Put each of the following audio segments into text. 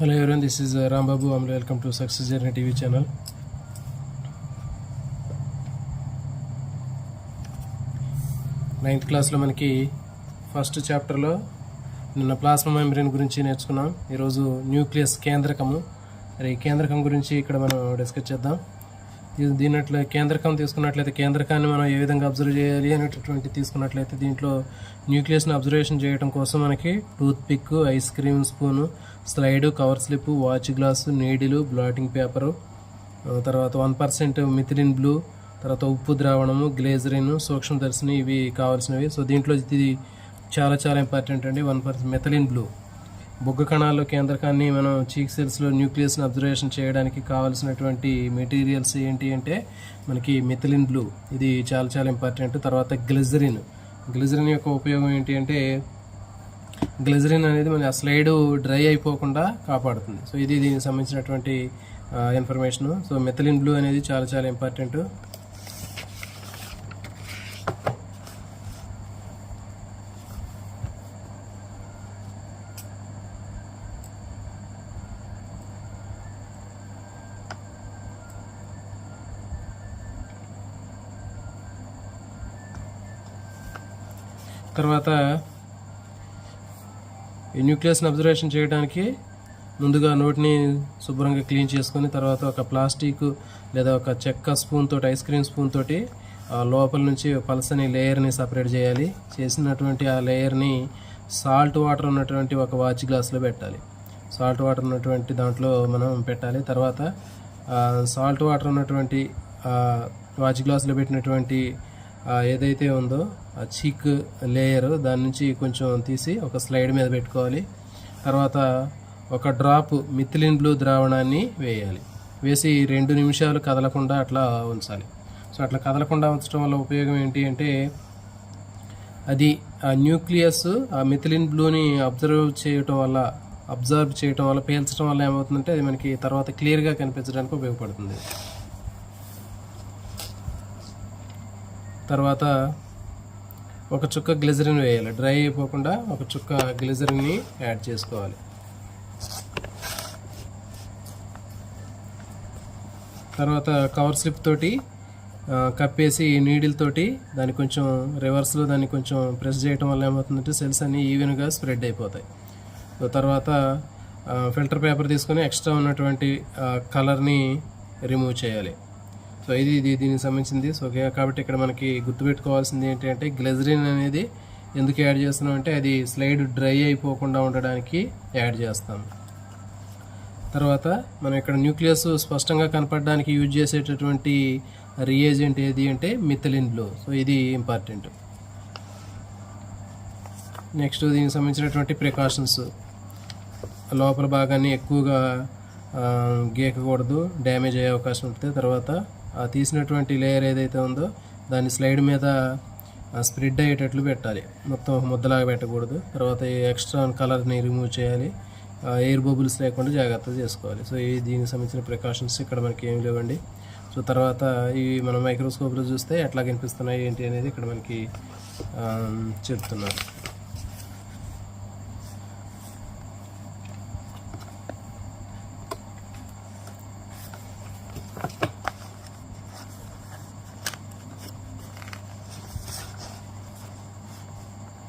Hello everyone, this is Rambabu Ram welcome to success journey TV channel ninth క్లాస్లో మనకి first చాప్టర్లో నిన్న plasma membrane గురించి నేర్చుకున్నాం. ఈరోజు న్యూక్లియస్ కేంద్రకము. మరి ఈ కేంద్రకం గురించి ఇక్కడ మనం డిస్కస్ చేద్దాం. దీనిట్లో కేంద్రకం తీసుకున్నట్లయితే కేంద్రకాన్ని మనం ఏ విధంగా అబ్జర్వ్ చేయాలి అనేటటువంటి తీసుకున్నట్లయితే దీంట్లో న్యూక్లియస్ని అబ్జర్వేషన్ చేయడం కోసం మనకి tooth pick ice cream spoon slide cover slip watch glass needle blotting paper తర్వాత వన్ పర్సెంట్ మిథిలిన్ బ్లూ తర్వాత ఉప్పు ద్రావణము గ్లేజరిన్ సూక్ష్మదర్శిని ఇవి కావాల్సినవి. సో దీంట్లో ఇది చాలా చాలా ఇంపార్టెంట్ అండి. వన్ పర్సెంట్ మెథలిన్ బ్లూ బొగ్గు కణాలు కేంద్రకాన్ని మనం చీక్ సెల్స్లో న్యూక్లియస్ని అబ్జర్వేషన్ చేయడానికి కావాల్సినటువంటి మెటీరియల్స్ ఏంటి అంటే మనకి మెథలిన్ బ్లూ. ఇది చాలా చాలా ఇంపార్టెంట్. తర్వాత గ్లిజరిన్. గ్లిజరిన్ యొక్క ఉపయోగం ఏంటి అంటే గ్లిజరిన్ అనేది మన స్లైడ్ డ్రై అయిపోకుండా కాపాడుతుంది. సో ఇది దీనికి సంబంధించినటువంటి ఇన్ఫర్మేషన్ సో మెథలిన్ బ్లూ అనేది చాలా చాలా ఇంపార్టెంట్. తర్వాత ఈ న్యూక్లియస్ని అబ్జర్వేషన్ చేయడానికి ముందుగా నోటిని శుభ్రంగా క్లీన్ చేసుకొని తర్వాత ఒక ప్లాస్టిక్ లేదా ఒక చెక్క స్పూన్ తోటి ఐస్ క్రీమ్ స్పూన్ తోటి ఆ లోపల నుంచి పలసని లేయర్ని సపరేట్ చేయాలి. చేసినటువంటి ఆ లేయర్ని సాల్ట్ వాటర్ ఉన్నటువంటి ఒక వాచ్ గ్లాస్లో పెట్టాలి. సాల్ట్ వాటర్ ఉన్నటువంటి దాంట్లో మనం పెట్టాలి. తర్వాత సాల్ట్ వాటర్ ఉన్నటువంటి వాచ్ గ్లాస్లో పెట్టినటువంటి ఏదైతే ఉందో ఆ చీక్ లేయర్ దాని నుంచి కొంచెం తీసి ఒక స్లైడ్ మీద పెట్టుకోవాలి. తర్వాత ఒక డ్రాప్ మిథిలిన్ బ్లూ ద్రావణాన్ని వేయాలి. వేసి రెండు నిమిషాలు కదలకుండా అట్లా ఉంచాలి. సో అట్లా కదలకుండా ఉంచడం వల్ల ఉపయోగం ఏంటి అంటే అది ఆ న్యూక్లియస్ ఆ మిథిలిన్ బ్లూని అబ్జర్వ్ చేయటం వల్ల అబ్జర్వ్ చేయటం వల్ల పేల్చడం వల్ల ఏమవుతుందంటే అది మనకి తర్వాత క్లియర్గా కనిపించడానికి ఉపయోగపడుతుంది. తర్వాత ఒక చుక్క గ్లిజరిన్ వేయాలి. డ్రై అయిపోకుండా ఒక చుక్క గ్లిజరిన్ని యాడ్ చేసుకోవాలి. తర్వాత కవర్ స్లిప్ తోటి కప్పేసి నీడిల్ తోటి దాన్ని కొంచెం రివర్స్లో దాన్ని కొంచెం ప్రెస్ చేయడం వల్ల ఏమవుతుందంటే సెల్స్ అన్నీ ఈవెన్గా స్ప్రెడ్ అయిపోతాయి. సో తర్వాత ఫిల్టర్ పేపర్ తీసుకొని ఎక్స్ట్రా ఉన్నటువంటి కలర్ని రిమూవ్ చేయాలి. సో ఇది ఇది దీనికి సంబంధించింది. సో కాబట్టి ఇక్కడ మనకి గుర్తుపెట్టుకోవాల్సింది ఏంటంటే గ్లెజరిన్ అనేది ఎందుకు యాడ్ చేస్తున్నాం అంటే అది స్లైడ్ డ్రై అయిపోకుండా ఉండడానికి యాడ్ చేస్తాం. తర్వాత మనం ఇక్కడ న్యూక్లియస్ స్పష్టంగా కనపడడానికి యూజ్ చేసేటటువంటి రియేజెంట్ ఏది అంటే మిథలిన్ బ్లూ. సో ఇది ఇంపార్టెంట్. నెక్స్ట్ దీనికి సంబంధించినటువంటి ప్రికాషన్స్. లోపల భాగాన్ని ఎక్కువగా గీకకూడదు డ్యామేజ్ అయ్యే అవకాశం ఉంటుంది. తర్వాత తీసినటువంటి లేయర్ ఏదైతే ఉందో దాన్ని స్లైడ్ మీద స్ప్రెడ్ అయ్యేటట్లు పెట్టాలి. మొత్తం ముద్దలాగా పెట్టకూడదు. తర్వాత ఈ ఎక్స్ట్రా కలర్ని రిమూవ్ చేయాలి. ఎయిర్ బబుల్స్ లేకుండా జాగ్రత్త చేసుకోవాలి. సో ఈ దీనికి సంబంధించిన ప్రికాషన్స్ ఇక్కడ మనకి ఏమి లేవండి. సో తర్వాత ఈ మనం మైక్రోస్కోప్లో చూస్తే ఎట్లా కనిపిస్తున్నాయి ఏంటి అనేది ఇక్కడ మనకి చెప్తున్నారు.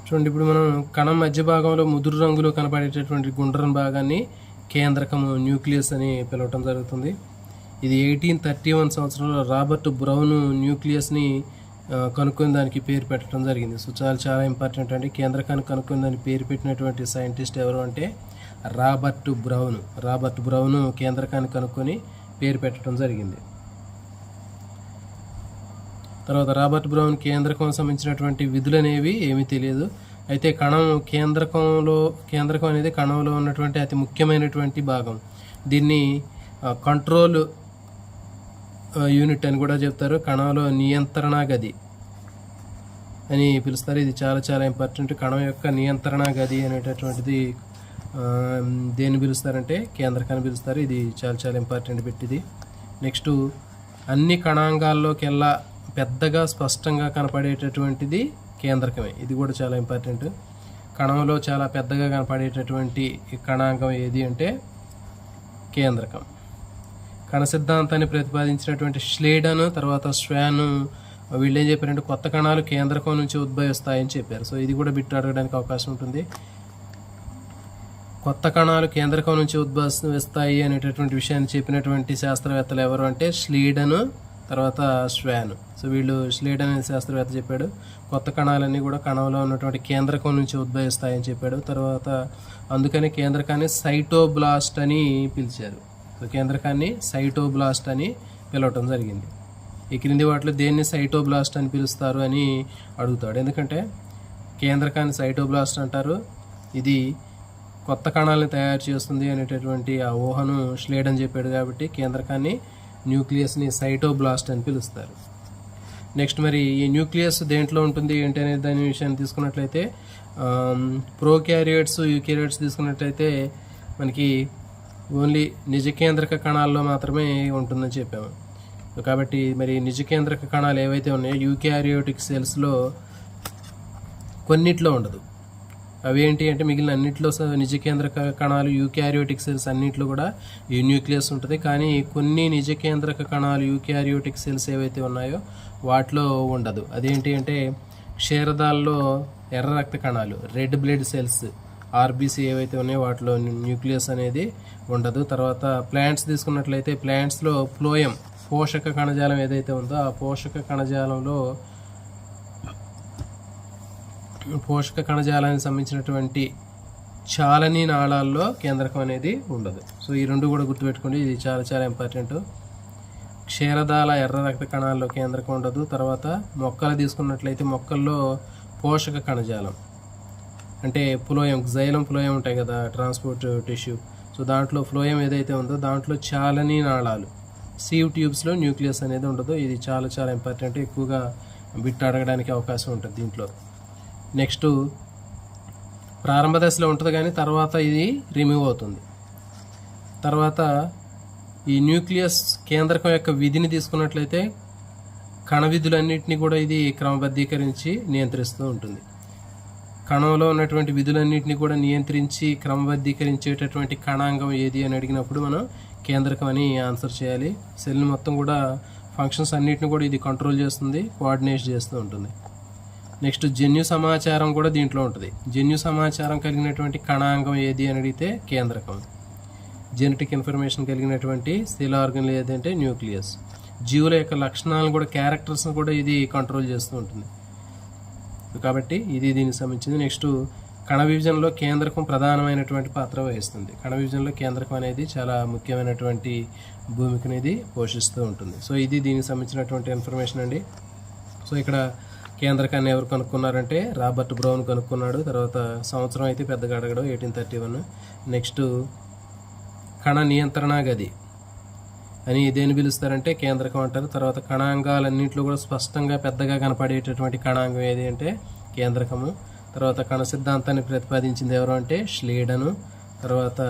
చూడండి ఇప్పుడు మనం కణం మధ్య భాగంలో ముదురు రంగులో కనపడేటటువంటి గుండ్రని భాగాన్ని కేంద్రకము న్యూక్లియస్ అని పిలవటం జరుగుతుంది. ఇది ఎయిటీన్ థర్టీ వన్ సంవత్సరంలో రాబర్ట్ బ్రౌన్ న్యూక్లియస్ని కనుక్కొని దానికి పేరు పెట్టడం జరిగింది. సో చాలా చాలా ఇంపార్టెంట్ అండి. కేంద్రకాన్ని కనుక్కొని దానికి పేరు పెట్టినటువంటి సైంటిస్ట్ ఎవరు అంటే రాబర్ట్ బ్రౌన్. రాబర్ట్ బ్రౌన్ కేంద్రకాన్ని కనుక్కొని పేరు పెట్టడం జరిగింది. తర్వాత రాబర్ట్ బ్రౌన్ కేంద్రకం సంబంధించినటువంటి విధులు అనేవి ఏమీ తెలియదు. అయితే కణం కేంద్రకంలో కేంద్రకం అనేది కణంలో ఉన్నటువంటి అతి ముఖ్యమైనటువంటి భాగం. దీన్ని కంట్రోల్ యూనిట్ అని కూడా చెప్తారు. కణంలో నియంత్రణ గది అని పిలుస్తారు. ఇది చాలా చాలా ఇంపార్టెంట్ కణం యొక్క నియంత్రణ గది అనేటటువంటిది దేన్ని పిలుస్తారంటే కేంద్రకాన్ని పిలుస్తారు. ఇది చాలా చాలా ఇంపార్టెంట్ పెట్టిది. నెక్స్ట్ అన్ని కణాంగాల్లోకెల్లా పెద్దగా స్పష్టంగా కనపడేటటువంటిది కేంద్రకమే. ఇది కూడా చాలా ఇంపార్టెంట్. కణంలో చాలా పెద్దగా కనపడేటటువంటి కణాంకం ఏది అంటే కేంద్రకం. కణ సిద్ధాంతాన్ని ప్రతిపాదించినటువంటి ష్లేడన్ తర్వాత శ్వాను వీళ్ళు ఏం చెప్పారంటే కొత్త కణాలు కేంద్రకం నుంచి ఉద్భవిస్తాయని చెప్పారు. సో ఇది కూడా బిట్ అడగడానికి అవకాశం ఉంటుంది. కొత్త కణాలు కేంద్రకం నుంచి ఉద్భవిస్తాయి అనేటటువంటి విషయాన్ని చెప్పినటువంటి శాస్త్రవేత్తలు ఎవరు అంటే స్లీడన్ తర్వాత స్వాన్ సో వీళ్ళు స్లేట్ అనే శాస్త్రవేత్త చెప్పాడు. కొత్త కణాలన్నీ కూడా కణంలో ఉన్నటువంటి కేంద్రకం నుంచి ఉద్భవిస్తాయని చెప్పాడు. తర్వాత అందుకని కేంద్రకాన్ని సైటోబ్లాస్ట్ అని పిలిచారు. సో కేంద్రకాన్ని సైటోబ్లాస్ట్ అని పిలవటం జరిగింది. ఈ క్రింది వాటిలో దేన్ని సైటోబ్లాస్ట్ అని పిలుస్తారు అని అడుగుతాడు. ఎందుకంటే కేంద్రకాన్ని సైటోబ్లాస్ట్ అంటారు. ఇది కొత్త కణాలను తయారు చేస్తుంది అనేటటువంటి ఆ ఊహను శ్లేడని చెప్పాడు కాబట్టి కేంద్రకాన్ని న్యూక్లియస్ని సైటోబ్లాస్ట్ అని పిలుస్తారు. నెక్స్ట్ మరి ఈ న్యూక్లియస్ దేంట్లో ఉంటుంది ఏంటి అనేది దాని విషయాన్ని తీసుకున్నట్లయితే ప్రోక్యారియట్స్ యూక్యారియట్స్ తీసుకున్నట్లయితే మనకి ఓన్లీ నిజకేంద్రక కణాల్లో మాత్రమే ఉంటుందని చెప్పాము. కాబట్టి మరి నిజకేంద్రక కణాలు ఏవైతే ఉన్నాయో యూక్యారియోటిక్ సెల్స్లో కొన్నిట్లో ఉండదు. అవి ఏంటి అంటే మిగిలిన అన్నింటిలో నిజ కేంద్ర కణాలు యూక్యారియోటిక్ సెల్స్ అన్నింటిలో కూడా ఈ న్యూక్లియస్ ఉంటుంది. కానీ కొన్ని నిజ కేంద్రక కణాలు యూక్యారియోటిక్ సెల్స్ ఏవైతే ఉన్నాయో వాటిలో ఉండదు. అదేంటి అంటే క్షీరదాల్లో ఎర్ర రక్త కణాలు రెడ్ బ్లడ్ సెల్స్ ఆర్బీసీ ఏవైతే ఉన్నాయో వాటిలో న్యూక్లియస్ అనేది ఉండదు. తర్వాత ప్లాంట్స్ తీసుకున్నట్లయితే ప్లాంట్స్లో ఫ్లోయం పోషక కణజాలం ఏదైతే ఉందో ఆ పోషక కణజాలంలో పోషక కణజాలానికి సంబంధించినటువంటి చాలని నాళాల్లో కేంద్రకం అనేది ఉండదు. సో ఈ రెండు కూడా గుర్తుపెట్టుకోండి. ఇది చాలా చాలా ఇంపార్టెంట్. క్షీరదాల ఎర్ర రక్త కణాల్లో కేంద్రకం ఉండదు. తర్వాత మొక్కలు తీసుకున్నట్లయితే మొక్కల్లో పోషక కణజాలం అంటే పులోయం జైలం పులోయం ఉంటాయి కదా ట్రాన్స్పోర్ట్ టిష్యూ సో దాంట్లో ఫ్లోయం ఏదైతే ఉందో దాంట్లో చాలని నాళాలు. సీవ్ ట్యూబ్స్లో న్యూక్లియస్ అనేది ఉండదు. ఇది చాలా చాలా ఇంపార్టెంట్. ఎక్కువగా బిట్ అడగడానికి అవకాశం ఉంటుంది దీంట్లో. నెక్స్ట్ ప్రారంభ దశలో ఉంటుంది కానీ తర్వాత ఇది రిమూవ్ అవుతుంది. తర్వాత ఈ న్యూక్లియస్ కేంద్రకం యొక్క విధిని తీసుకున్నట్లయితే కణ విధులన్నింటినీ కూడా ఇది క్రమబద్ధీకరించి నియంత్రిస్తూ ఉంటుంది. కణంలో ఉన్నటువంటి విధులన్నింటినీ కూడా నియంత్రించి క్రమబద్ధీకరించేటటువంటి కణాంగం ఏది అని అడిగినప్పుడు మనం కేంద్రకం అని ఆన్సర్ చేయాలి. సెల్ మొత్తం కూడా ఫంక్షన్స్ అన్నిటిని కూడా ఇది కంట్రోల్ చేస్తుంది కోఆర్డినేట్ చేస్తూ ఉంటుంది. నెక్స్ట్ జన్యు సమాచారం కూడా దీంట్లో ఉంటుంది. జన్యు సమాచారం కలిగినటువంటి కణాంగం ఏది అని అడిగితే కేంద్రకం. జెనెటిక్ ఇన్ఫర్మేషన్ కలిగినటువంటి స్థిల ఆర్గన్ ఏదంటే న్యూక్లియస్. జీవుల యొక్క లక్షణాలను కూడా క్యారెక్టర్స్ని కూడా ఇది కంట్రోల్ చేస్తూ ఉంటుంది. కాబట్టి ఇది దీనికి సంబంధించింది. నెక్స్ట్ కణ విభజనలో కేంద్రకం ప్రధానమైనటువంటి పాత్ర వహిస్తుంది. కణ విభజనలో కేంద్రకం అనేది చాలా ముఖ్యమైనటువంటి భూమికని ఇది పోషిస్తూ ఉంటుంది. సో ఇది దీనికి సంబంధించినటువంటి ఇన్ఫర్మేషన్ అండి. సో ఇక్కడ కేంద్రకాన్ని ఎవరు కనుక్కున్నారంటే రాబర్ట్ బ్రౌన్ కనుక్కున్నాడు. తర్వాత సంవత్సరం అయితే పెద్దగా అడగడం ఎయిటీన్ థర్టీ వన్. నెక్స్ట్ కణ నియంత్రణ గది అని దేని పిలుస్తారంటే కేంద్రకం అంటారు. తర్వాత కణాంగాలన్నింటిలో కూడా స్పష్టంగా పెద్దగా కనపడేటటువంటి కణాంగం ఏది అంటే కేంద్రకము. తర్వాత కణ సిద్ధాంతాన్ని ప్రతిపాదించింది ఎవరు అంటే ష్లేడను. తర్వాత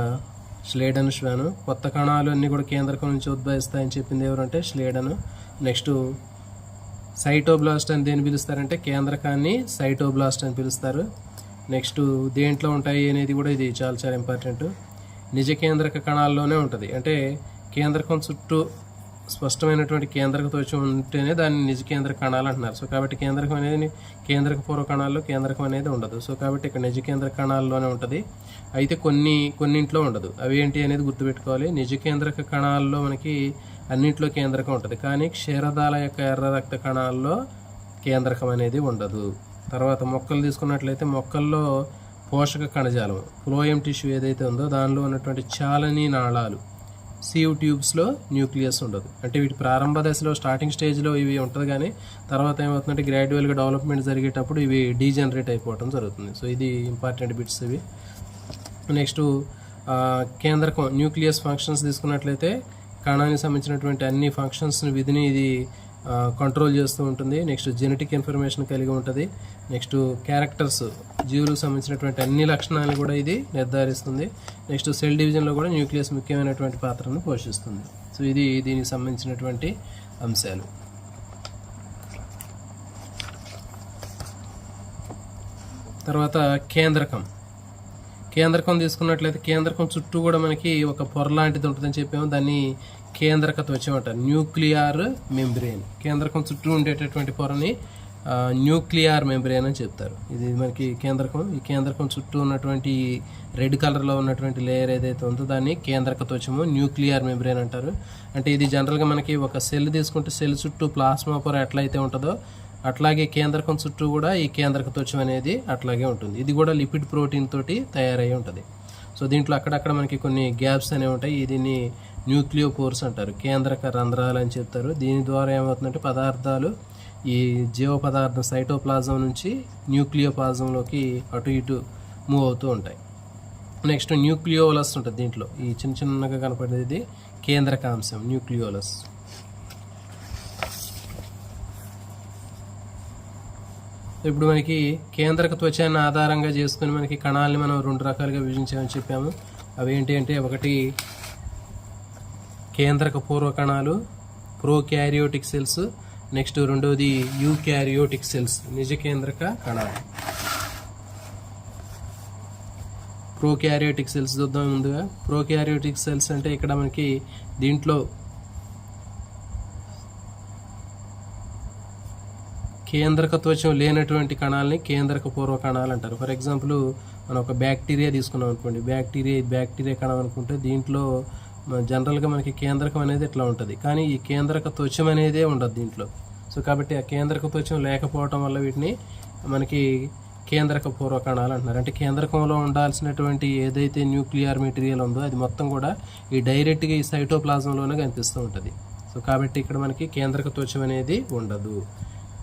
ష్లేడన్ శ్వాను. కొత్త కణాలు అన్నీ కూడా కేంద్రకం నుంచి ఉద్భవిస్తాయని చెప్పింది ఎవరు అంటే ష్లేడను. నెక్స్ట్ సైటోబ్లాస్ట్ అని దేని పిలుస్తారంటే కేంద్రకాన్ని సైటోబ్లాస్ట్ అని పిలుస్తారు. నెక్స్ట్ దేంట్లో ఉంటాయి అనేది కూడా ఇది చాలా చాలా ఇంపార్టెంట్. నిజ కేంద్రక కణాల్లోనే ఉంటుంది. అంటే కేంద్రకం చుట్టూ స్పష్టమైనటువంటి కేంద్రకతో వచ్చి ఉంటేనే దాన్ని నిజ కేంద్ర కణాలు అంటున్నారు. సో కాబట్టి కేంద్రకం అనేది కేంద్రక పూర్వ కణాల్లో కేంద్రకం అనేది ఉండదు. సో కాబట్టి ఇక్కడ నిజ కేంద్ర కణాల్లోనే ఉంటుంది. అయితే కొన్ని కొన్నింట్లో ఉండదు. అవి ఏంటి అనేది గుర్తుపెట్టుకోవాలి. నిజ కేంద్రక కణాల్లో మనకి అన్నింటిలో కేంద్రకం ఉంటుంది. కానీ క్షీరదాల యొక్క ఎర్ర రక్త కణాల్లో కేంద్రకం అనేది ఉండదు. తర్వాత మొక్కలు తీసుకున్నట్లయితే మొక్కల్లో పోషక కణజాలం ఫ్లోయం టిష్యూ ఏదైతే ఉందో దానిలో ఉన్నటువంటి చాలని నాళాలు సీవ్ ట్యూబ్స్లో న్యూక్లియస్ ఉండదు. అంటే వీటి ప్రారంభ దశలో స్టార్టింగ్ స్టేజ్లో ఇవి ఉంటుంది కానీ తర్వాత ఏమవుతుందంటే గ్రాడ్యువల్గా డెవలప్మెంట్ జరిగేటప్పుడు ఇవి డీజనరేట్ అయిపోవడం జరుగుతుంది. సో ఇది ఇంపార్టెంట్ బిట్స్ ఇవి. నెక్స్ట్ కేంద్రకం న్యూక్లియస్ ఫంక్షన్స్ తీసుకున్నట్లయితే కణానికి సంబంధించినటువంటి అన్ని ఫంక్షన్స్ విధిని ఇది కంట్రోల్ చేస్తూ ఉంటుంది. నెక్స్ట్ జెనెటిక్ ఇన్ఫర్మేషన్ కలిగి ఉంటుంది. నెక్స్ట్ క్యారెక్టర్స్ జీవులకు సంబంధించినటువంటి అన్ని లక్షణాలు కూడా ఇది నిర్ధారిస్తుంది. నెక్స్ట్ సెల్ డివిజన్లో కూడా న్యూక్లియస్ ముఖ్యమైనటువంటి పాత్రను పోషిస్తుంది. సో ఇది దీనికి సంబంధించినటువంటి అంశాలు. తర్వాత కేంద్రకం. కేంద్రకం తీసుకున్నట్లయితే కేంద్రకం చుట్టూ కూడా మనకి ఒక పొర లాంటిది ఉంటుందని చెప్పాము. దాన్ని కేంద్రక త్వచం అంటారు న్యూక్లియర్ మెంబ్రెయిన్ కేంద్రకం చుట్టూ ఉండేటటువంటి పొరని న్యూక్లియర్ మెంబ్రెయిన్ అని చెప్తారు. ఇది మనకి కేంద్రకం. ఈ కేంద్రకం చుట్టూ ఉన్నటువంటి రెడ్ కలర్లో ఉన్నటువంటి లేయర్ ఏదైతే ఉందో దాన్ని కేంద్రక త్వచము న్యూక్లియర్ మెంబ్రెయిన్ అంటారు. అంటే ఇది జనరల్గా మనకి ఒక సెల్ తీసుకుంటే సెల్ చుట్టూ ప్లాస్మా పొర ఎట్లయితే ఉంటుందో అట్లాగే కేంద్రకం చుట్టూ కూడా ఈ కేంద్రక త్వచం అనేది అట్లాగే ఉంటుంది. ఇది కూడా లిపిడ్ ప్రోటీన్ తోటి తయారై ఉంటుంది. సో దీంట్లో అక్కడక్కడ మనకి కొన్ని గ్యాప్స్ అనేవి ఉంటాయి. దీన్ని న్యూక్లియోపోర్స్ అంటారు. కేంద్రక రంధ్రాలు అని చెప్తారు. దీని ద్వారా ఏమవుతుందంటే పదార్థాలు ఈ జీవ పదార్థం సైటోప్లాజం నుంచి న్యూక్లియోప్లాజంలోకి అటు ఇటు మూవ్ అవుతూ ఉంటాయి. నెక్స్ట్ న్యూక్లియోలస్ ఉంటుంది దీంట్లో. ఈ చిన్న చిన్నగా కనపడేది కేంద్రకాంశం న్యూక్లియోలస్. ఇప్పుడు మనకి కేంద్రక త్వచాన్ని ఆధారంగా చేసుకుని మనకి కణాలని మనం రెండు రకాలుగా విభజించామని చెప్పాము. అవి ఏంటి అంటే ఒకటి కేంద్రక పూర్వ కణాలు ప్రోక్యారియోటిక్ సెల్స్ నెక్స్ట్ రెండవది యూక్యారియోటిక్ సెల్స్ నిజ కేంద్రక కణాలు. ప్రోక్యారియోటిక్ సెల్స్ చూద్దాం ముందుగా. ప్రోక్యారియోటిక్ సెల్స్ అంటే ఇక్కడ మనకి దీంట్లో కేంద్రక త్వచం లేనటువంటి కణాలని కేంద్రక పూర్వ కణాలు అంటారు. ఫర్ ఎగ్జాంపుల్ మనం ఒక బ్యాక్టీరియా తీసుకున్నాం అనుకోండి. బ్యాక్టీరియా బ్యాక్టీరియా కణం అనుకుంటే దీంట్లో జనరల్గా మనకి కేంద్రకం అనేది ఇట్లా ఉంటుంది? కానీ ఈ కేంద్రక త్వచం అనేదే ఉండదు దీంట్లో. సో కాబట్టి ఆ కేంద్రక త్వచం లేకపోవటం వల్ల వీటిని మనకి కేంద్రక పూర్వ కణాలు అంటున్నారు. అంటే కేంద్రకంలో ఉండాల్సినటువంటి ఏదైతే న్యూక్లియర్ మెటీరియల్ ఉందో అది మొత్తం కూడా ఈ డైరెక్ట్గా ఈ సైటోప్లాజంలోనే కనిపిస్తూ ఉంటుంది. సో కాబట్టి ఇక్కడ మనకి కేంద్రక త్వచం అనేది ఉండదు.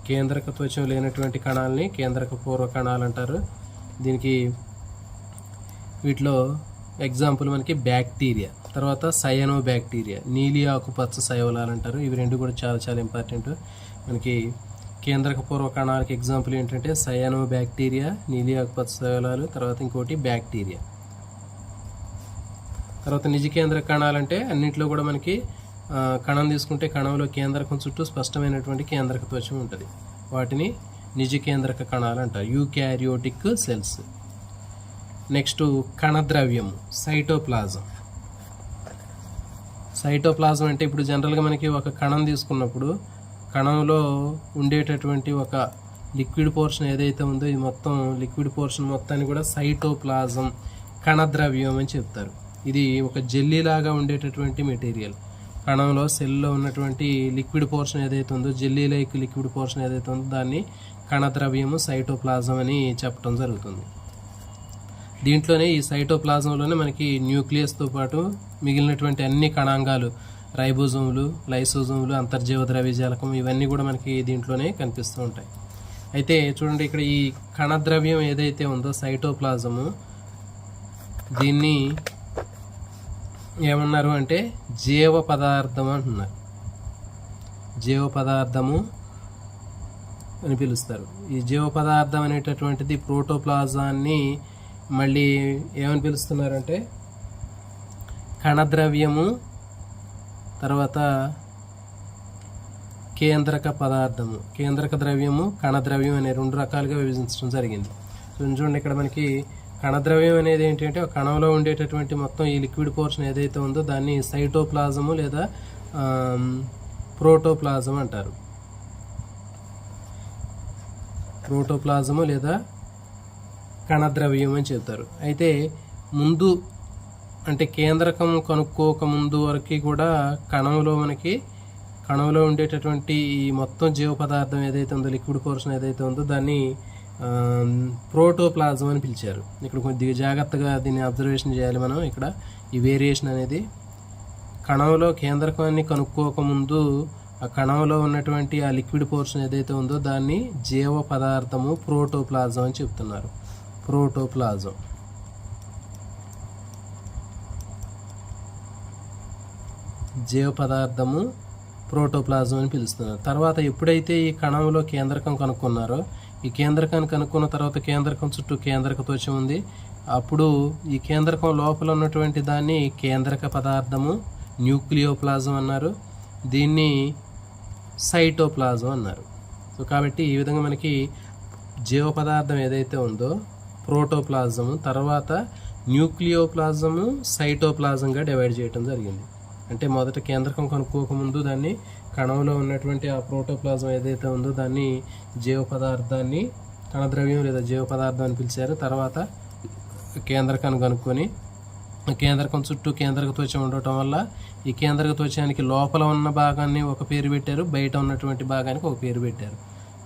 కేంద్రక త్వచం లేనటువంటి కణాలని కేంద్రక పూర్వ కణాలు అంటారు. దీనికి వీటిలో ఎగ్జాంపుల్ మనకి బ్యాక్టీరియా తర్వాత సయనో బ్యాక్టీరియా నీలి ఆకుపచ్చ శైవలాలు అంటారు. ఇవి రెండు కూడా చాలా చాలా ఇంపార్టెంట్. మనకి కేంద్రక పూర్వ కణాలకి ఎగ్జాంపుల్ ఏంటంటే సయనో బ్యాక్టీరియా నీలి ఆకుపచ్చ శైవలాలు తర్వాత ఇంకోటి బ్యాక్టీరియా. తర్వాత నిజ కేంద్ర కణాలంటే అన్నింటిలో కూడా మనకి కణం తీసుకుంటే కణంలో కేంద్రకం చుట్టూ స్పష్టమైనటువంటి కేంద్రక త్వచం ఉంటుంది. వాటిని నిజ కేంద్రక కణాలు అంటారు. Eukaryotic cells. నెక్స్ట్ కణద్రవ్యం సైటోప్లాజం. సైటోప్లాజం అంటే ఇప్పుడు జనరల్గా మనకి ఒక కణం తీసుకున్నప్పుడు కణంలో ఉండేటటువంటి ఒక లిక్విడ్ పోర్షన్ ఏదైతే ఉందో ఇది మొత్తం లిక్విడ్ పోర్షన్ మొత్తాన్ని కూడా సైటోప్లాజం కణద్రవ్యం అని చెప్తారు. ఇది ఒక జెల్లీ లాగా ఉండేటటువంటి మెటీరియల్. కణంలో సెల్లో ఉన్నటువంటి లిక్విడ్ పోర్షన్ ఏదైతే ఉందో జెల్లీ లైక్ లిక్విడ్ పోర్షన్ ఏదైతే ఉందో దాన్ని కణద్రవ్యము సైటోప్లాజం అని చెప్పడం జరుగుతుంది. దీంట్లోనే ఈ సైటోప్లాజంలోనే మనకి న్యూక్లియస్తో పాటు మిగిలినటువంటి అన్ని కణాంగాలు రైబోజోములు లైసోజోములు అంతర్జీవ ద్రవ్యజాలకం ఇవన్నీ కూడా మనకి దీంట్లోనే కనిపిస్తూ ఉంటాయి. అయితే చూడండి ఇక్కడ ఈ కణద్రవ్యం ఏదైతే ఉందో సైటోప్లాజము దీన్ని ఏమన్నారు అంటే జీవ పదార్థం అంటున్నారు. జీవ పదార్థము అని పిలుస్తారు. ఈ జీవ పదార్థం అనేటటువంటిది ప్రోటోప్లాజాన్ని మళ్ళీ ఏమని పిలుస్తున్నారంటే కణద్రవ్యము తర్వాత కేంద్రక పదార్థము. కేంద్రక ద్రవ్యము కణద్రవ్యం అనే రెండు రకాలుగా విభజించడం జరిగింది. చూడండి ఇక్కడ మనకి కణద్రవ్యం అనేది ఏంటంటే కణంలో ఉండేటటువంటి మొత్తం ఈ లిక్విడ్ పోర్షన్ ఏదైతే ఉందో దాన్ని సైటోప్లాజము లేదా ప్రోటోప్లాజం అంటారు. ప్రోటోప్లాజము లేదా కణద్రవ్యం అని చెప్తారు. అయితే ముందు అంటే కేంద్రకం కనుక్కోక ముందు వరకు కూడా కణంలో మనకి కణంలో ఉండేటటువంటి ఈ మొత్తం జీవ పదార్థం ఏదైతే ఉందో లిక్విడ్ పోర్షన్ ఏదైతే ఉందో దాన్ని ప్రోటోప్లాజం అని పిలిచారు. ఇక్కడ కొద్దిగా జాగ్రత్తగా దీన్ని అబ్జర్వేషన్ చేయాలి మనం. ఇక్కడ ఈ వేరియేషన్ అనేది కణంలో కేంద్రకాన్ని కనుక్కోకముందు ఆ కణంలో ఉన్నటువంటి ఆ లిక్విడ్ పోర్షన్ ఏదైతే ఉందో దాన్ని జీవ పదార్థము ప్రోటోప్లాజం అని చెప్తున్నారు. ప్రోటోప్లాజం. జీవ పదార్థము ప్రోటోప్లాజం అని పిలుస్తున్నారు. తర్వాత ఎప్పుడైతే ఈ కణంలో కేంద్రకం కనుక్కున్నారో ఈ కేంద్రకాన్ని కనుక్కున్న తర్వాత కేంద్రకం చుట్టూ కేంద్రక త్వచం ఉంది. అప్పుడు ఈ కేంద్రకం లోపల ఉన్నటువంటి దాన్ని కేంద్రక పదార్థము న్యూక్లియోప్లాజం అన్నారు. దీన్ని సైటోప్లాజం అన్నారు. సో కాబట్టి ఈ విధంగా మనకి జీవ పదార్థం ఏదైతే ఉందో ప్రోటోప్లాజము తర్వాత న్యూక్లియోప్లాజము సైటోప్లాజంగా డివైడ్ చేయడం జరిగింది. అంటే మొదట కేంద్రకం కనుక్కోకముందు దాన్ని కణంలో ఉన్నటువంటి ఆ ప్రోటోప్లాజం ఏదైతే ఉందో దాన్ని జీవ పదార్థాన్ని కణద్రవ్యం లేదా జీవ పదార్థం అని పిలిచారు. తర్వాత కేంద్రకాన్ని కనుక్కొని కేంద్రకం చుట్టూ కేంద్రక త్వచం ఉండటం వల్ల ఈ కేంద్రక త్వచానికి లోపల ఉన్న భాగాన్ని ఒక పేరు పెట్టారు. బయట ఉన్నటువంటి భాగానికి ఒక పేరు పెట్టారు.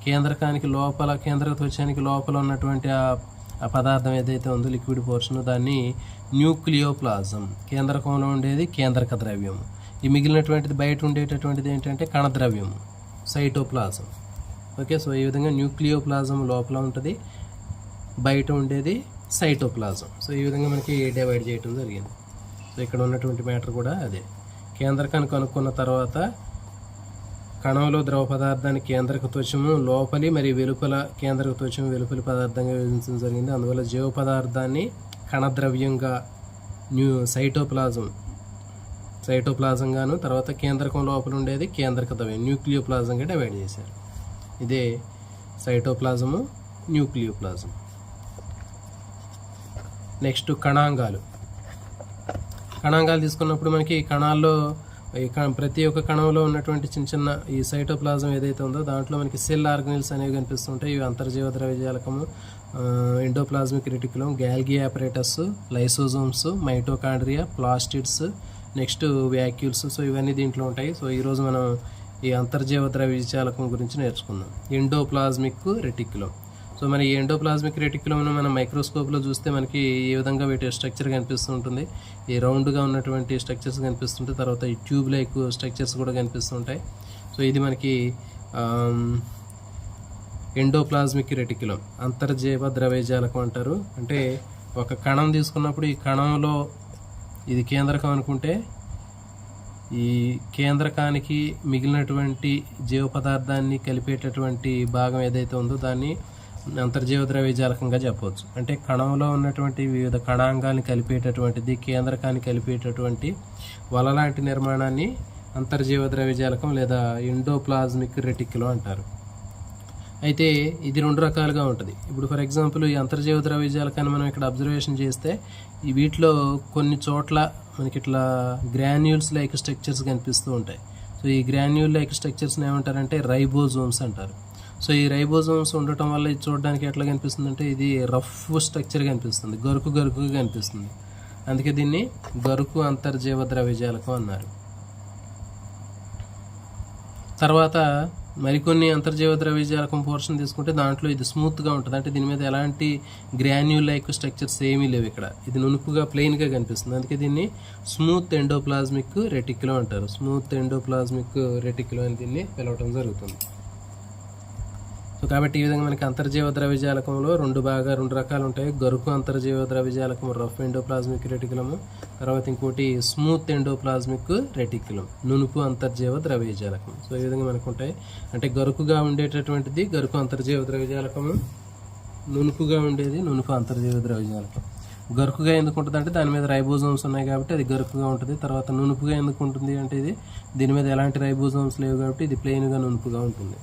కేంద్రకానికి లోపల కేంద్రక త్వచానికి లోపల ఉన్నటువంటి ఆ ఆ పదార్థం ఏదైతే ఉందో లిక్విడ్ పోర్షన్ దాన్ని న్యూక్లియోప్లాజం. కేంద్రకంలో ఉండేది కేంద్రక ద్రవ్యం. ఈ మిగిలినటువంటిది బయట ఉండేటటువంటిది ఏంటంటే కణద్రవ్యం సైటోప్లాజం. ఓకే సో ఈ విధంగా న్యూక్లియోప్లాజం లోపల ఉంటుంది బయట ఉండేది సైటోప్లాజం. సో ఈ విధంగా మనకి డివైడ్ చేయడం జరిగింది. సో ఇక్కడ ఉన్నటువంటి మ్యాటర్ కూడా అదే. కేంద్రకాన్ని కనుక్కున్న తర్వాత కణంలో ద్రవ పదార్థాన్ని కేంద్రక త్వచము లోపలి మరియు వెలుపల కేంద్రక త్వచం వెలుపలి పదార్థంగా విభజించడం జరిగింది. అందువల్ల జీవ పదార్థాన్ని కణద్రవ్యంగా న్యూ సైటోప్లాజం సైటోప్లాజంగాను తర్వాత కేంద్రకం లోపల ఉండేది కేంద్రక ద్రవ్యం న్యూక్లియోప్లాజంగా డివైడ్ చేశారు. ఇదే సైటోప్లాజము న్యూక్లియోప్లాజం. నెక్స్ట్ కణాంగాలు. కణాంగాలు తీసుకున్నప్పుడు మనకి కణాల్లో ఈ ప్రతి ఒక్క కణంలో ఉన్నటువంటి చిన్న చిన్న ఈ సైటోప్లాజం ఏదైతే ఉందో దాంట్లో మనకి సెల్ ఆర్గనిల్స్ అనేవి కనిపిస్తుంటాయి. ఇవి అంతర్జీవ ద్రవ్యజాలకము endoplasmic reticulum Golgi apparatus lysosomes mitochondria plastids next vacuoles. So ఇవన్నీ దీంట్లో ఉంటాయి. సో ఈరోజు మనం ఈ అంతర్జీవ విచాలకం గురించి నేర్చుకుందాం. ఎండోప్లాజ్మిక్ రెటిక్యులం. సో మన ఈ ఎండోప్లాజ్మిక్ రెటిక్యులంను మనం మైక్రోస్కోప్లో చూస్తే మనకి ఈ విధంగా వీటి స్ట్రక్చర్ కనిపిస్తూ ఉంటుంది. ఈ రౌండ్గా ఉన్నటువంటి స్ట్రక్చర్స్ కనిపిస్తుంటాయి. తర్వాత ఈ ట్యూబ్ లైక్ స్ట్రక్చర్స్ కూడా కనిపిస్తుంటాయి సో ఇది మనకి ఎండోప్లాజ్మిక్ రెటిక్యులం. అంతర్జీవ ద్రవ్యజాలకం అంటారు. అంటే ఒక కణం తీసుకున్నప్పుడు ఈ కణంలో ఇది కేంద్రకం అనుకుంటే ఈ కేంద్రకానికి మిగిలినటువంటి జీవ పదార్థాన్ని కలిపేటటువంటి భాగం ఏదైతే ఉందో దాన్ని అంతర్జీవ ద్రవ్యజాలకంగా చెప్పవచ్చు. అంటే కణంలో ఉన్నటువంటి వివిధ కణాంగాన్ని కలిపేటటువంటిది కేంద్రకాన్ని కలిపేటటువంటి వల లాంటి నిర్మాణాన్ని అంతర్జీవ ద్రవ్యజాలకం లేదా ఇండోప్లాజ్మిక్ రెటిక్యులం అంటారు. అయితే ఇది రెండు రకాలుగా ఉంటుంది. ఇప్పుడు ఫర్ ఎగ్జాంపుల్ ఈ అంతర్జీవ ద్రవ్యజాలకాన్ని మనం ఇక్కడ అబ్జర్వేషన్ చేస్తే ఈ వీటిలో కొన్ని చోట్ల మనకి ఇట్లా గ్రాన్యూల్స్ లైక్ స్ట్రక్చర్స్ కనిపిస్తూ ఉంటాయి. సో ఈ గ్రాన్యూల్ లైక్ స్ట్రక్చర్స్ని ఏమంటారంటే రైబోజోమ్స్ అంటారు. సో ఈ రైబోజోమ్స్ ఉండటం వల్ల ఇది చూడడానికి ఎట్లా కనిపిస్తుంది అంటే ఇది రఫ్ స్ట్రక్చర్ కనిపిస్తుంది. గరుకు గరుకుగా కనిపిస్తుంది. అందుకే దీన్ని గరుకు అంతర్జీవ ద్రవ్యజాలకం అన్నారు. తర్వాత మరికొన్ని అంతర్జీవ ద్రవ్యజాలకం పోర్షన్ తీసుకుంటే దాంట్లో ఇది స్మూత్గా ఉంటుంది. అంటే దీని మీద ఎలాంటి గ్రాన్యూల్ లైక్ స్ట్రక్చర్స్ ఏమీ లేవు ఇక్కడ. ఇది నునుపుగా ప్లెయిన్గా కనిపిస్తుంది. అందుకే దీన్ని స్మూత్ ఎండోప్లాజ్మిక్ రెటిక్యులం అంటారు. స్మూత్ ఎండోప్లాజ్మిక్ రెటిక్యులం అని దీన్ని పిలవటం జరుగుతుంది. సో కాబట్టి ఈ విధంగా మనకి అంతర్జీవ ద్రవ్యజాలకంలో రెండు బాగా రెండు రకాలు ఉంటాయి గరుకు అంతర్జీవ ద్రవ్యజాలకం రఫ్ ఎండోప్లాజ్మిక్ రెటిక్యులము తర్వాత ఇంకోటి స్మూత్ ఎండోప్లాజ్మిక్ రెటిక్యులం నునుపు అంతర్జీవ ద్రవ్యజాలకం సో ఈ విధంగా మనకు ఉంటాయి అంటే గరుకుగా ఉండేటటువంటిది గరుకు అంతర్జీవ ద్రవ్యజాలకము నునుపుగా ఉండేది నునుపు అంతర్జీవ ద్రవ్యజాలకం గరుకుగా ఎందుకు ఉంటుంది అంటే దాని మీద రైబోజోమ్స్ ఉన్నాయి కాబట్టి అది గరుకుగా ఉంటుంది. తర్వాత నునుపుగా ఎందుకు ఉంటుంది అంటే ఇది దీని మీద ఎలాంటి రైబోజోమ్స్ లేవు కాబట్టి ఇది ప్లెయిన్గా నునుపుగా ఉంటుంది.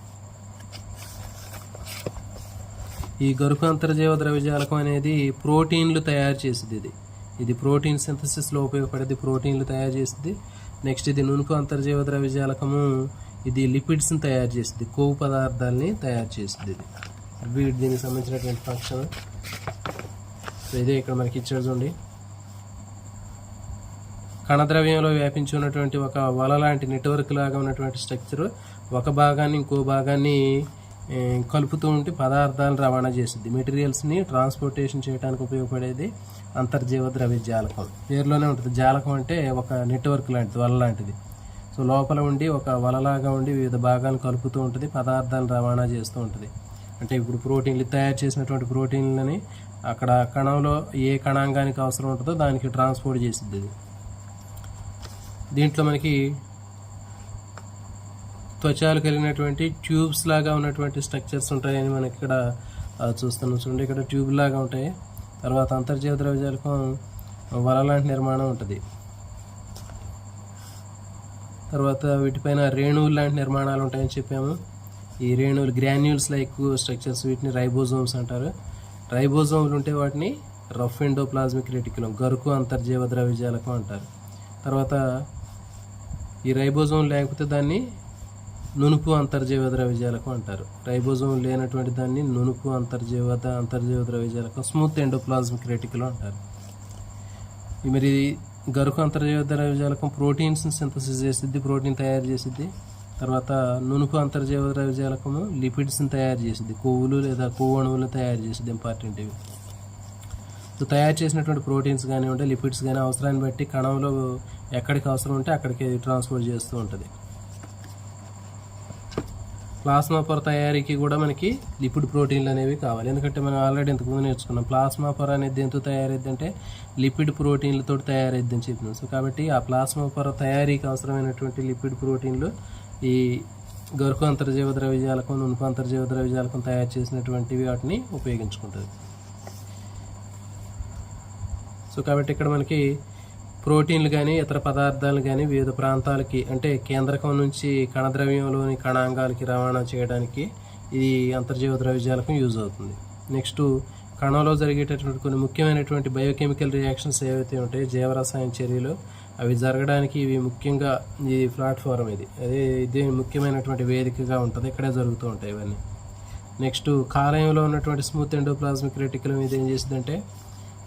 ఈ గరుకు అంతర్జీవ ద్రవ్యజాలకం అనేది ప్రోటీన్లు తయారు చేసేది ఇది. ఇది ప్రోటీన్ సింథసిస్లో ఉపయోగపడేది ప్రోటీన్లు తయారు చేస్తుంది నెక్స్ట్ ఇది నునుకు అంతర్జీవ ద్రవ్యజాలకము ఇది లిపిడ్స్ని తయారు చేస్తుంది కొవ్వు పదార్థాలని తయారు చేస్తుంది ఇది. వీటి దీనికి సంబంధించినటువంటి ఫంక్షన్. సో ఇదే ఇక్కడ మనకి ఇచ్చారు చూడండి. కణద్రవ్యంలో వ్యాపించి ఉన్నటువంటి ఒక వల లాంటి నెట్వర్క్ లాగా ఉన్నటువంటి స్ట్రక్చర్ ఒక భాగాన్ని ఇంకో భాగాన్ని కలుపుతూ ఉంటే పదార్థాలను రవాణా చేస్తుంది. మెటీరియల్స్ని ట్రాన్స్పోర్టేషన్ చేయడానికి ఉపయోగపడేది అంతర్జీవ ద్రవ్య జాలకం. పేరులోనే ఉంటుంది. జాలకం అంటే ఒక నెట్వర్క్ లాంటిది వల లాంటిది. సో లోపల ఉండి ఒక వలలాగా ఉండి వివిధ భాగాలను కలుపుతూ ఉంటుంది పదార్థాలను రవాణా చేస్తూ ఉంటుంది. అంటే ఇప్పుడు ప్రోటీన్లు తయారు చేసినటువంటి ప్రోటీన్లని అక్కడ కణంలో ఏ కణాంగానికి అవసరం ఉంటుందో దానికి ట్రాన్స్పోర్ట్ చేసిద్ది దీంట్లో మనకి త్వచాలు కలిగినటువంటి ట్యూబ్స్ లాగా ఉన్నటువంటి స్ట్రక్చర్స్ ఉంటాయని మనకి ఇక్కడ చూస్తున్నాం. చూడండి ఇక్కడ ట్యూబ్ లాగా ఉంటాయి. తర్వాత అంతర్జీవ ద్రవ్యజాలకం వల లాంటి నిర్మాణం ఉంటుంది. తర్వాత వీటిపైన రేణువులు లాంటి నిర్మాణాలు ఉంటాయని చెప్పాము. ఈ రేణువులు గ్రాన్యూల్స్ లైక్ స్ట్రక్చర్స్ వీటిని రైబోజోమ్స్ అంటారు. రైబోజోమ్లు ఉంటే వాటిని రఫ్ ఎండోప్లాజ్మిక్ రెటిక్యులం గరుకు అంతర్జీవ ద్రవ్యజాలకం అంటారు. తర్వాత ఈ రైబోజోమ్ లేకపోతే దాన్ని నునుపు అంతర్జీవ ద్రవ్యజాలకం అంటారు. రైబోజోమ్ లేనటువంటి దాన్ని నునుపు అంతర్జీవ అంతర్జీవ ద్రవ్యజాలకం స్మూత్ ఎండోప్లాజ్మిక్ రెటిక్యులం అంటారు. మరి గరుకు అంతర్జీవ ద్రవ్యజాలకం ప్రోటీన్స్ని సింథసిస్ చేసిద్ది ప్రోటీన్ తయారు చేసిద్ది. తర్వాత నునుపు అంతర్జీవ ద్రవ్యజాలకము లిపిడ్స్ని తయారు చేసిద్ది కొవ్వులు లేదా కొవ్వు అణువులు తయారు చేసిద్ది ఇంపార్టెంట్ ఇవి. సో తయారు చేసినటువంటి ప్రోటీన్స్ కానివ్వండి లిపిడ్స్ కానీ అవసరాన్ని బట్టి కణంలో ఎక్కడికి అవసరం ఉంటే అక్కడికి ట్రాన్స్పోర్ట్ చేస్తూ ఉంటుంది. ప్లాస్మా పొర తయారీకి కూడా మనకి లిపిడ్ ప్రోటీన్లు అనేవి కావాలి. ఎందుకంటే మనం ఆల్రెడీ ఇంతకుముందు నేర్చుకున్నాం ప్లాస్మా పొర అనేది దేంతో తయారైద్ది అంటే లిపిడ్ ప్రోటీన్లతో తయారైద్ది అని చెప్పినాం. సో కాబట్టి ఆ ప్లాస్మా పొర తయారీకి అవసరమైనటువంటి లిపిడ్ ప్రోటీన్లు ఈ గరుకు అంతర్జీవ ద్రవ్యజాలకం నునుపు అంతర్జీవ ద్రవ్యజాలకం తయారు చేసినటువంటివి వాటిని ఉపయోగించుకుంటుంది. సో కాబట్టి ఇక్కడ మనకి ప్రోటీన్లు కానీ ఇతర పదార్థాలు కానీ వివిధ ప్రాంతాలకి అంటే కేంద్రకం నుంచి కణద్రవ్యంలోని కణాంగాలకి రవాణా చేయడానికి ఇది అంతర్జీవ ద్రవ్యజాలకం యూజ్ అవుతుంది. నెక్స్ట్ కణంలో జరిగేటటువంటి కొన్ని ముఖ్యమైనటువంటి బయోకెమికల్ రియాక్షన్స్ ఏవైతే ఉంటాయో జీవరసాయన చర్యలు అవి జరగడానికి ఇవి ముఖ్యంగా ఈ ప్లాట్ఫారం ఇది. అదే ఇది ముఖ్యమైనటువంటి వేదికగా ఉంటుంది ఇక్కడే జరుగుతూ ఉంటాయి ఇవన్నీ. నెక్స్ట్ కాలేయంలో ఉన్నటువంటి స్మూత్ ఎండోప్లాస్మిక్ రెటికులం ఇది ఏం చేసిందంటే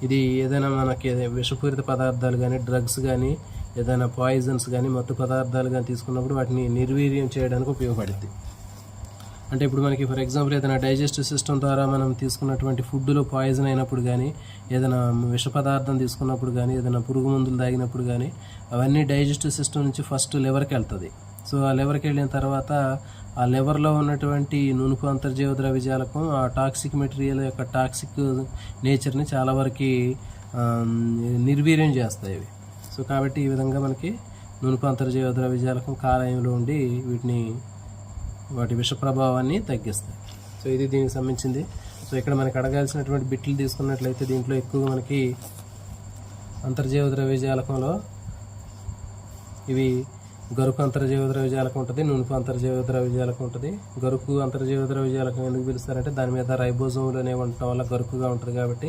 ఇది ఏదైనా మనకి విషపూరిత పదార్థాలు కానీ డ్రగ్స్ కానీ ఏదైనా పాయిజన్స్ కానీ మత్తు పదార్థాలు కానీ తీసుకున్నప్పుడు వాటిని నిర్వీర్యం చేయడానికి ఉపయోగపడుద్ది. అంటే ఇప్పుడు మనకి ఫర్ ఎగ్జాంపుల్ ఏదైనా డైజెస్టివ్ సిస్టమ్ ద్వారా మనం తీసుకున్నటువంటి ఫుడ్లో పాయిజన్ అయినప్పుడు కానీ ఏదైనా విష పదార్థం తీసుకున్నప్పుడు కానీ ఏదైనా పురుగు మందులు తాగినప్పుడు కానీ అవన్నీ డైజెస్టివ్ సిస్టమ్ నుంచి ఫస్ట్ లివర్కి వెళ్తుంది. సో ఆ లివర్కి వెళ్ళిన తర్వాత ఆ లివర్లో ఉన్నటువంటి నునుపు అంతర్జీవ ద్రవ్యజాలకం ఆ టాక్సిక్ మెటీరియల్ యొక్క టాక్సిక్ నేచర్ని చాలా వరకు నిర్వీర్యం చేస్తాయి ఇవి. సో కాబట్టి ఈ విధంగా మనకి నునుపు అంతర్జీవ ద్రవ్యజాలకం కాలేయంలో ఉండి వీటిని వాటి విష ప్రభావాన్ని తగ్గిస్తాయి. సో ఇది దీనికి సంబంధించింది. సో ఇక్కడ మనకి అడగాల్సినటువంటి బిట్లు తీసుకున్నట్లయితే దీంట్లో ఎక్కువగా మనకి అంతర్జీవ ద్రవ్యజాలకంలో ఇవి గరుకు అంతర్జీవ ద్రవ్యజాలకం ఉంటుంది నునుపు అంతర్జీవ ద్రవ్యజాలకం ఉంటుంది. గరుకు అంతర్జీవ ద్రవ్యజాలకం ఎందుకు పిలుస్తారంటే దాని మీద రైబోజోములు అనేవి ఉండటం వల్ల గరుకుగా ఉంటుంది కాబట్టి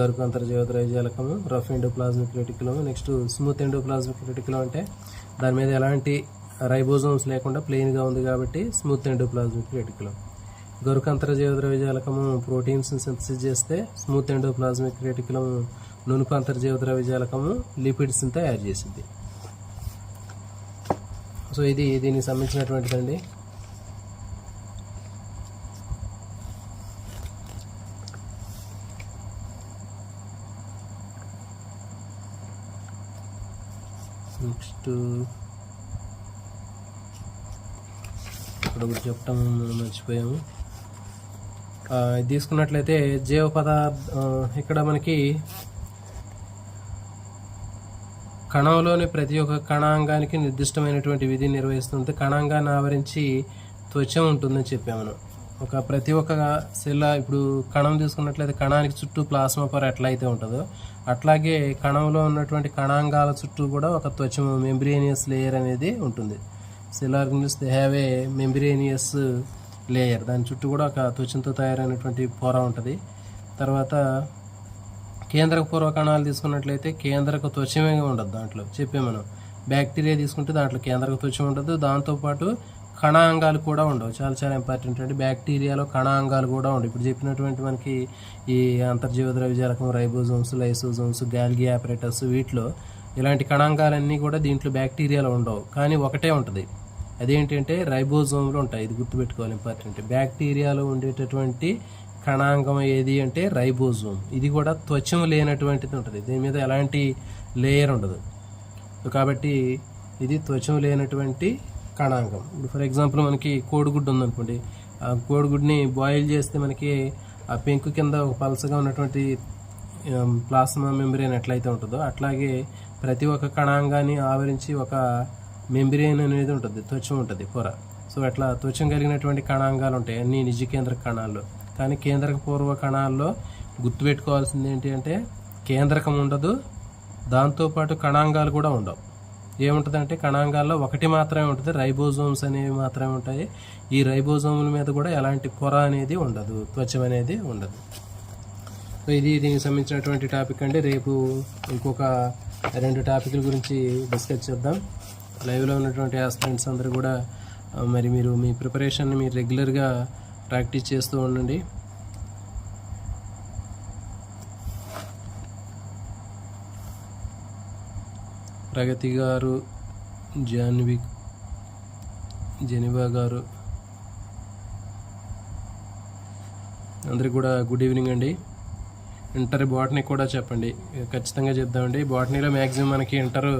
గరుకు అంతర్జీవ ద్రవ్యజాలకము rough endoplasmic reticulum next smooth endoplasmic reticulum అంటే దాని మీద ఎలాంటి రైబోజోమ్స్ లేకుండా ప్లెయిన్గా ఉంది కాబట్టి స్మూత్ ఎండోప్లాజ్మిక్ రెటికులం గరుకు అంతర్జీవ ద్రవ్యజాలకము ప్రోటీన్స్ సింథసిస్ చేస్తే స్మూత్ ఎండోప్లాజ్మిక్ రెటికులం నునుపు అంతర్జీవ ద్రవ్యజాలకము లిపిడ్స్ని తయారు చేసింది. సో ఇది దీనికి సంబంధించినటువంటిదండి. నెక్స్ట్ ఇక్కడ ఒకటి చెప్పడం మర్చిపోయాము. తీసుకున్నట్లయితే జీవ పదార్థ ఇక్కడ మనకి కణంలోని ప్రతి ఒక్క కణాంగానికి నిర్దిష్టమైనటువంటి విధి నిర్వహిస్తుంది కణాంగాన్ని ఆవరించి త్వచం ఉంటుందని చెప్పాము మనం. ఒక ప్రతి ఒక్క సెల్ ఇప్పుడు కణం తీసుకున్నట్లయితే కణానికి చుట్టూ ప్లాస్మా పొర ఎట్లయితే ఉంటుందో అట్లాగే కణంలో ఉన్నటువంటి కణాంగాల చుట్టూ కూడా ఒక త్వచం మెంబ్రేనియస్ లేయర్ అనేది ఉంటుంది. Cell organelles they have a membranous layer దాని చుట్టూ కూడా ఒక త్వచంతో తయారైనటువంటి పొర ఉంటుంది. తర్వాత కేంద్రక పూర్వ కణాలు తీసుకున్నట్లయితే కేంద్రక త్వచమే ఉండదు దాంట్లో. చెప్పే మనం. బ్యాక్టీరియా తీసుకుంటే దాంట్లో కేంద్రక త్వచం ఉండదు. దాంతోపాటు కణాంగాలు కూడా ఉండవు. చాలా చాలా ఇంపార్టెంట్ అంటే బ్యాక్టీరియాలో కణాంగాలు కూడా ఉండవు. ఇప్పుడు చెప్పినటువంటి మనకి ఈ అంతర్జీవ ద్రవ్యజాలకం రైబోజోమ్స్ లైసోజోమ్స్ గాల్గి ఆపరేటర్స్ వీటిలో ఇలాంటి కణాంగాలన్నీ కూడా దీంట్లో బ్యాక్టీరియాలో ఉండవు. కానీ ఒకటే ఉంటుంది. అదేంటంటే రైబోజోమ్లు ఉంటాయి. ఇది గుర్తుపెట్టుకోవాలి. ఇంపార్టెంట్ బ్యాక్టీరియాలో ఉండేటటువంటి కణాంగం ఏది అంటే రైబోజోమ్. ఇది కూడా త్వచం లేనటువంటిది ఉంటుంది. దీని మీద ఎలాంటి లేయర్ ఉండదు. కాబట్టి ఇది త్వచం లేనటువంటి కణాంగం ఇప్పుడు ఫర్ ఎగ్జాంపుల్ మనకి కోడిగుడ్డు ఉందనుకోండి. ఆ కోడిగుడ్ని బాయిల్ చేస్తే మనకి ఆ పెంకు కింద ఒక పలసగా ఉన్నటువంటి ప్లాస్మా మెంబ్రేన్ ఎట్లయితే ఉంటుందో అట్లాగే ప్రతి ఒక్క కణాంగాన్ని ఆవరించి ఒక మెంబ్రేన్ అనేది ఉంటుంది. త్వచం ఉంటుంది. పొర. సో అట్లా త్వచం కలిగినటువంటి కణాంగాలు ఉంటాయి. అన్ని నిజ కేంద్ర కణాల్లో. కానీ కేంద్రక పూర్వ కణాల్లో గుర్తుపెట్టుకోవాల్సింది ఏంటి అంటే కేంద్రకం ఉండదు దాంతోపాటు కణాంగాలు కూడా ఉండవు. ఏముంటుందంటే కణాంగాల్లో ఒకటి మాత్రమే ఉంటుంది రైబోజోమ్స్ అనేవి మాత్రమే ఉంటాయి. ఈ రైబోజోముల మీద కూడా ఎలాంటి పొర అనేది ఉండదు త్వచం అనేది ఉండదు. ఇది దీనికి సంబంధించినటువంటి టాపిక్ అండి. రేపు ఇంకొక రెండు టాపిక్ల గురించి డిస్కస్ చేద్దాం. లైవ్లో ఉన్నటువంటి ఆస్పిరెంట్స్ అందరూ కూడా మరి మీరు మీ ప్రిపరేషన్ని మీరు రెగ్యులర్గా ప్రాక్టీస్ చేస్తూ ఉండండి. ప్రగతి గారు జాన్వి జెనివా గారు అందరికి కూడా గుడ్ ఈవినింగ్ అండి. ఇంటర్ బాటనీ కూడా చెప్పండి. ఖచ్చితంగా చెప్దామండి. బాటనీలో మ్యాక్సిమం మనకి ఇంటర్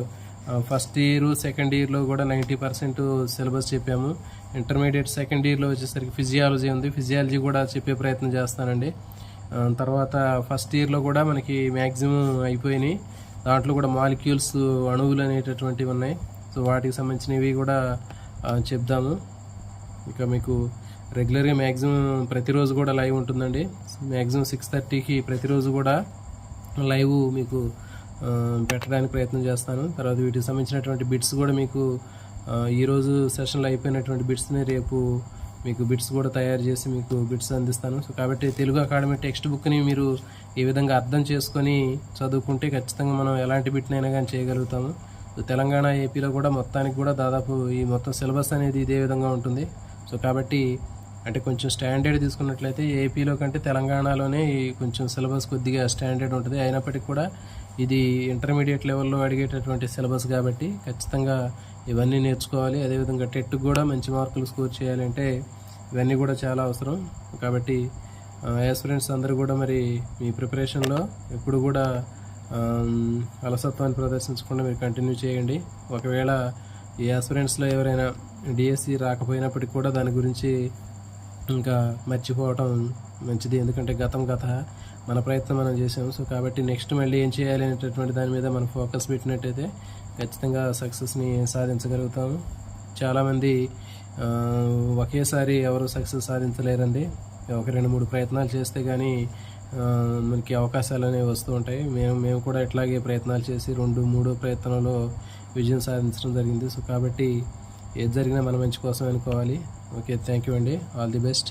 ఫస్ట్ ఇయర్ సెకండ్ ఇయర్లో కూడా నైంటీ పర్సెంట్ సిలబస్ చెప్పాము. ఇంటర్మీడియట్ సెకండ్ ఇయర్లో వచ్చేసరికి ఫిజియాలజీ ఉంది. ఫిజియాలజీ కూడా చెప్పే ప్రయత్నం చేస్తానండి. తర్వాత ఫస్ట్ ఇయర్లో కూడా మనకి మ్యాక్సిమం అయిపోయినాయి. దాంట్లో కూడా మాలిక్యూల్స్ అణువులు అనేటటువంటివి ఉన్నాయి. సో వాటికి సంబంధించినవి కూడా చెప్దాము. ఇక మీకు రెగ్యులర్గా మ్యాక్సిమం ప్రతిరోజు కూడా లైవ్ ఉంటుందండి. మ్యాక్సిమం సిక్స్ థర్టీకి ప్రతిరోజు కూడా లైవ్ మీకు పెట్టడానికి ప్రయత్నం చేస్తాను. తర్వాత వీటికి సంబంధించినటువంటి బిట్స్ కూడా మీకు ఈరోజు సెషన్లో అయిపోయినటువంటి బిట్స్ని రేపు మీకు బిట్స్ కూడా తయారు చేసి మీకు బిట్స్ అందిస్తాను. సో కాబట్టి తెలుగు అకాడమీ టెక్స్ట్ బుక్ని మీరు ఈ విధంగా అర్థం చేసుకొని చదువుకుంటే ఖచ్చితంగా మనం ఎలాంటి బిట్నైనా కానీ చేయగలుగుతాము. సో తెలంగాణ ఏపీలో కూడా మొత్తానికి కూడా దాదాపు ఈ మొత్తం సిలబస్ అనేది ఇదే విధంగా ఉంటుంది. సో కాబట్టి అంటే కొంచెం స్టాండర్డ్ తీసుకున్నట్లయితే ఏపీలో కంటే తెలంగాణలోనే కొంచెం సిలబస్ కొద్దిగా స్టాండర్డ్ ఉంటుంది. అయినప్పటికీ కూడా ఇది ఇంటర్మీడియట్ లెవెల్లో అడిగేటటువంటి సిలబస్ కాబట్టి ఖచ్చితంగా ఇవన్నీ నేర్చుకోవాలి. అదేవిధంగా టెట్ కూడా మంచి మార్కులు స్కోర్ చేయాలంటే ఇవన్నీ కూడా చాలా అవసరం. కాబట్టి యాస్పిరెంట్స్ అందరూ కూడా మరి మీ ప్రిపరేషన్లో ఎప్పుడు కూడా అలసత్వాన్ని ప్రదర్శించకుండా మీరు కంటిన్యూ చేయండి. ఒకవేళ ఈ ఆస్పిరెంట్స్లో ఎవరైనా డిఎస్సి రాకపోయినప్పటికీ కూడా దాని గురించి ఇంకా మర్చిపోవటం మంచిది. ఎందుకంటే గతం గత మన ప్రయత్నం మనం చేసాము సో కాబట్టి నెక్స్ట్ మళ్ళీ ఏం చేయాలి అనేటటువంటి దాని మీద మనం ఫోకస్ పెట్టినట్టయితే ఖచ్చితంగా సక్సెస్ని సాధించగలుగుతాము. చాలామంది ఒకేసారి ఎవరు సక్సెస్ సాధించలేరండి. ఒక రెండు మూడు ప్రయత్నాలు చేస్తే కానీ మనకి అవకాశాలు అనేవి వస్తూ ఉంటాయి. మేము మేము కూడా ఇట్లాగే ప్రయత్నాలు చేసి రెండు మూడో ప్రయత్నంలో విజయం సాధించడం జరిగింది. సో కాబట్టి ఏది జరిగినా మన మంచి కోసం అనుకోవాలి. ఓకే థ్యాంక్ యూ అండి. All the best